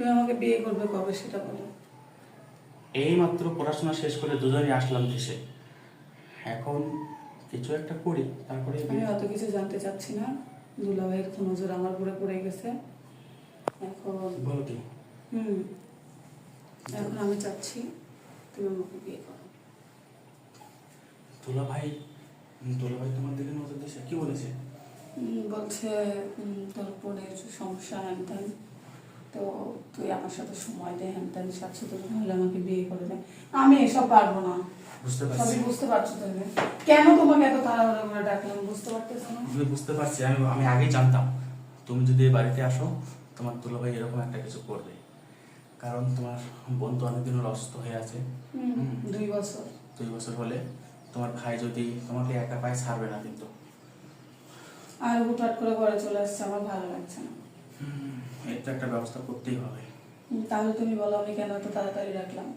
তুমি আমাকে বিয়ে করবে কবে সেটা বলো। এই মাত্র পড়াশোনা শেষ করে দুজনই আসলাম দেশে। এখন কিছু একটা করি তারপরে আমি অত কিছু জানতে চাচ্ছি না। দুলাভাইয়ের তো নজর আমার উপরে পড়ে গেছে। এখন বলো কি? হুম এখন আমি চাচ্ছি তুমি আমাকে বিয়ে করো। দুলা ভাই দুলা ভাই তোমার দিকে নজর দিয়েছে? কি বলেছে? বলছে তোর বোনের সমস্যা তো তুই আমার সাথে সময় দে হ্যান ত্যান সাথে তোর নাহলে আমাকে বিয়ে করে দে। আমি এসব পারব না। বুঝতে পারছি। সবই বুঝতে পারছ তুমি কেন তোমাকে এত তাড়াহুড়ো করে ডাকলাম বুঝতে পারতেছো না? আমি বুঝতে পারছি আমি আমি আগেই জানতাম। তুমি যদি এই বাড়িতে আসো তোমার দুলা ভাই এরকম একটা কিছু করবে। কারণ তোমার বোন তো অনেকদিন অসুস্থ হয়ে আছে। দুই বছর। দুই বছর হলে তোমার ভাই যদি তোমাকে একা পায় ছাড়বে না কিন্তু। আর হুটহাট করে ঘরে চলে আসছে আমার ভালো লাগছে না। এর তো একটা ব্যবস্থা করতেই হবে। তাহলে তুমি বলো আমি কেন এত তাড়াতাড়ি রাখলাম?